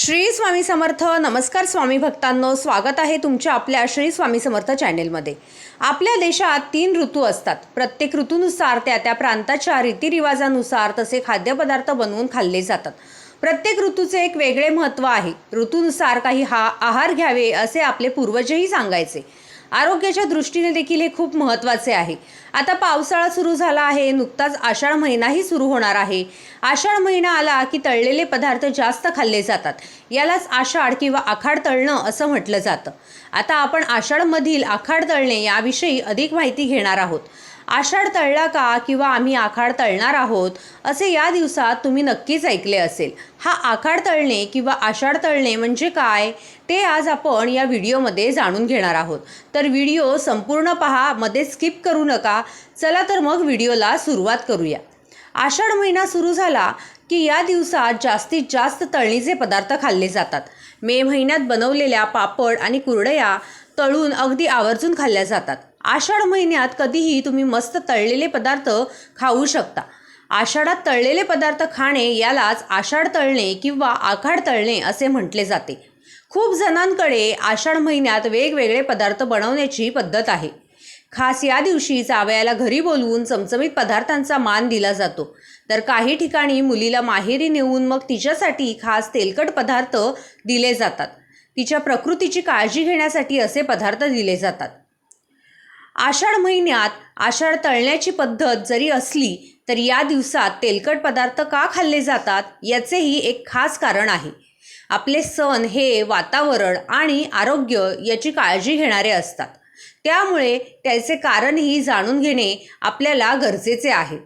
श्री स्वामी समर्थ नमस्कार स्वामी भक्तांनो स्वागत आहे तुमच्या आपल्या श्री स्वामी समर्थ चॅनेलमध्ये. आपल्या देशात तीन ऋतू असतात. प्रत्येक ऋतूनुसार त्या त्या प्रांताच्या रीतिरिवाजानुसार तसे खाद्यपदार्थ बनवून खाल्ले जातात. प्रत्येक ऋतूचे एक वेगळे महत्त्व आहे. ऋतूनुसार काही हा आहार घ्यावे असे आपले पूर्वजही सांगायचे. आरोग्याच्या दृष्टीने देखील हे खूप महत्त्वाचे आहे. आता पावसाळा सुरू झाला आहे नुकताच आषाढ महिनाही सुरू होणार आहे. आषाढ महिना आला की तळलेले पदार्थ जास्त खाल्ले जातात. यालाच आषाढ किंवा आखाड तळणं असं म्हटलं जातं. आता आपण आषाढमधील आखाड तळणे याविषयी अधिक माहिती घेणार आहोत. आषाढ तळला का किंवा आम्ही आखाड तळणार आहोत असे या दिवसात तुम्ही नक्कीच ऐकले असेल. हा आखाड तळणे किंवा आषाढ तळणे म्हणजे काय ते आज आपण या व्हिडिओमध्ये जाणून घेणार आहोत. तर व्हिडिओ संपूर्ण पहा मध्ये स्किप करू नका. चला तर मग व्हिडिओला सुरुवात करूया. आषाढ महिना सुरू झाला की या दिवसात जास्तीत जास्त तळणीचे पदार्थ खाल्ले जातात. मे महिन्यात बनवलेल्या पापड आणि कुरडया तळून अगदी आवर्जून खाल्ल्या जातात. आषाढ महिन्यात कधीही तुम्ही मस्त तळलेले पदार्थ खाऊ शकता. आषाढात तळलेले पदार्थ खाणे यालाच आषाढ तळणे किंवा आखाड तळणे असे म्हटले जाते. खूप जणांकडे आषाढ महिन्यात वेगवेगळे पदार्थ बनवण्याची पद्धत आहे. खास या दिवशी चावयाला घरी बोलवून चमचमीत पदार्थांचा मान दिला जातो. तर काही ठिकाणी मुलीला माहेरी नेऊन मग तिच्यासाठी खास तेलकट पदार्थ दिले जातात. तिच्या प्रकृतीची काळजी घेण्यासाठी असे पदार्थ दिले जातात. आषाढ महिन्यात आषाढ तळण्याची पद्धत जरी असली तरी या दिवसात तेलकट पदार्थ का खाल्ले जातात याचेही एक खास कारण आहे. आपले सण हे वातावरण आणि आरोग्य याची काळजी घेणारे असतात. त्यामुळे त्याचे कारणही जाणून घेणे आपल्याला गरजेचे आहे.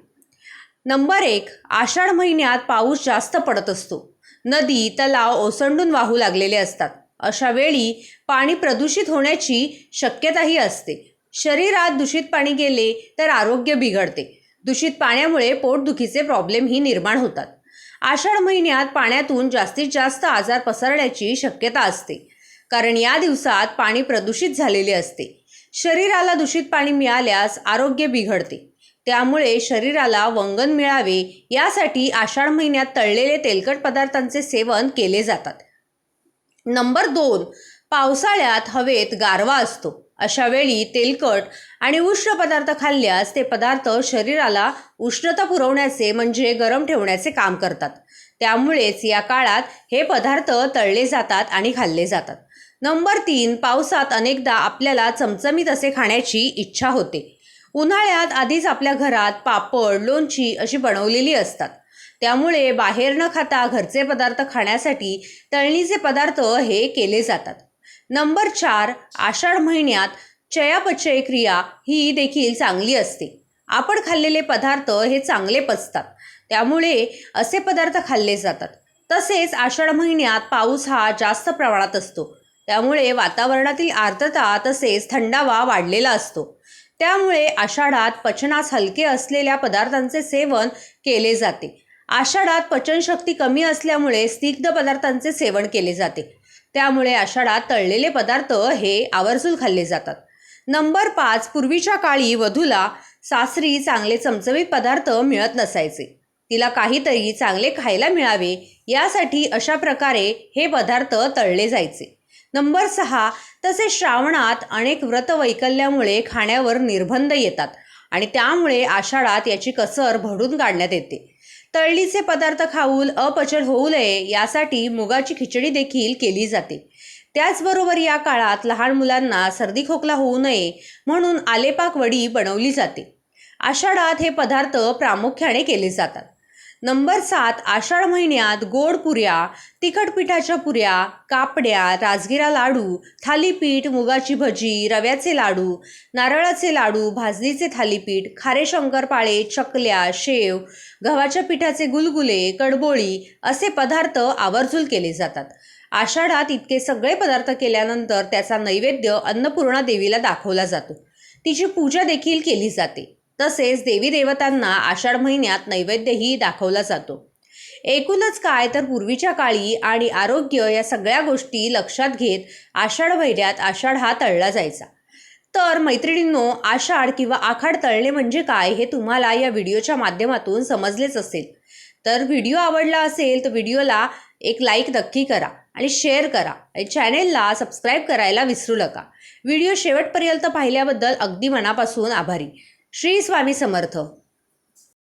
नंबर एक आषाढ महिन्यात पाऊस जास्त पडत असतो. नदी तलाव ओसंडून वाहू लागलेले असतात. अशा वेळी पाणी प्रदूषित होण्याची शक्यताही असते. शरीरात दूषित पाणी गेले तर आरोग्य बिघडते. दूषित पाण्यामुळे पोटदुखीचे प्रॉब्लेमही निर्माण होतात. आषाढ महिन्यात पाण्यातून जास्तीत जास्त आजार पसरण्याची शक्यता असते. कारण या दिवसात पाणी प्रदूषित झालेले असते. शरीराला दूषित पाणी मिळाल्यास आरोग्य बिघडते. त्यामुळे शरीराला वंगण मिळावे यासाठी आषाढ महिन्यात तळलेले तेलकट पदार्थांचे सेवन केले जातात. नंबर दोन पावसाळ्यात हवेत गारवा असतो. अशा वेळी तेलकट आणि उष्ण पदार्थ खाल्ल्यास ते पदार्थ शरीराला उष्णता पुरवण्याचे म्हणजे गरम ठेवण्याचे काम करतात. त्यामुळेच या काळात हे पदार्थ तळले जातात आणि खाल्ले जातात. नंबर तीन पावसात अनेकदा आपल्याला चमचमीत असे खाण्याची इच्छा होते. उन्हाळ्यात आधीच आपल्या घरात पापड लोणची अशी बनवलेली असतात. त्यामुळे बाहेर न खाता घरचे पदार्थ खाण्यासाठी तळणीचे पदार्थ हे केले जातात. नंबर चार आषाढ महिन्यात चयापचय क्रिया ही देखील चांगली असते. आपण खाल्लेले पदार्थ हे चांगले पचतात. त्यामुळे असे पदार्थ खाल्ले जातात. तसेच आषाढ महिन्यात पाऊस हा जास्त प्रमाणात असतो. त्यामुळे वातावरणातील आर्द्रता तसेच थंडावा वाढलेला असतो. त्यामुळे आषाढात पचनास हलके असलेल्या पदार्थांचे सेवन केले जाते. आषाढात पचनशक्ती कमी असल्यामुळे स्निग्ध पदार्थांचे सेवन केले जाते. त्यामुळे आषाढात तळलेले पदार्थ हे आवर्जून खाल्ले जातात. नंबर पाच पूर्वीच्या काळी वधूला सासरी चांगले चमचमीत पदार्थ मिळत नसायचे. तिला काहीतरी चांगले खायला मिळावे यासाठी अशा प्रकारे हे पदार्थ तळले जायचे. नंबर सहा तसे श्रावणात अनेक व्रतवैकल्यामुळे खाण्यावर निर्बंध येतात आणि त्यामुळे आषाढात याची कसर भरून काढण्यात येते. तळलीचे पदार्थ खाऊन अपचन होऊ नये यासाठी मुगाची खिचडी देखील केली जाते. त्याचबरोबर या काळात लहान मुलांना सर्दी खोकला होऊ नये म्हणून आलेपाक वडी बनवली जाते. आषाढात हे पदार्थ प्रामुख्याने केले जातात. नंबर सात आषाढ महिन्यात गोड पुऱ्या तिखट पिठाच्या पुऱ्या कापड्या राजगिरा लाडू थालीपीठ मुगाची भजी रव्याचे लाडू नारळाचे लाडू भाजणीचे थालीपीठ खारे शंकरपाळे चकल्या शेव गव्हाच्या पिठाचे गुलगुले कडबोळी असे पदार्थ आवर्जून केले जातात. आषाढात इतके सगळे पदार्थ केल्यानंतर त्याचा नैवेद्य अन्नपूर्णा देवीला दाखवला जातो. तिची पूजा देखील केली जाते. तसेच देवी देवतांना आषाढ महिन्यात नैवेद्यही दाखवला जातो. एकूणच काय तर पूर्वीच्या काळी आणि आरोग्य या सगळ्या गोष्टी लक्षात घेत आषाढ महिन्यात आषाढ हा तळला जायचा. तर मैत्रिणींनो आषाढ किंवा आखाड तळणे म्हणजे काय हे तुम्हाला या व्हिडिओच्या माध्यमातून समजलेच असेल. तर व्हिडिओ आवडला असेल तर व्हिडिओला एक लाईक नक्की करा आणि शेअर करा आणि चॅनेलला सबस्क्राईब करायला विसरू नका. व्हिडिओ शेवटपर्यंत पाहिल्याबद्दल अगदी मनापासून आभारी. श्री स्वामी समर्थ.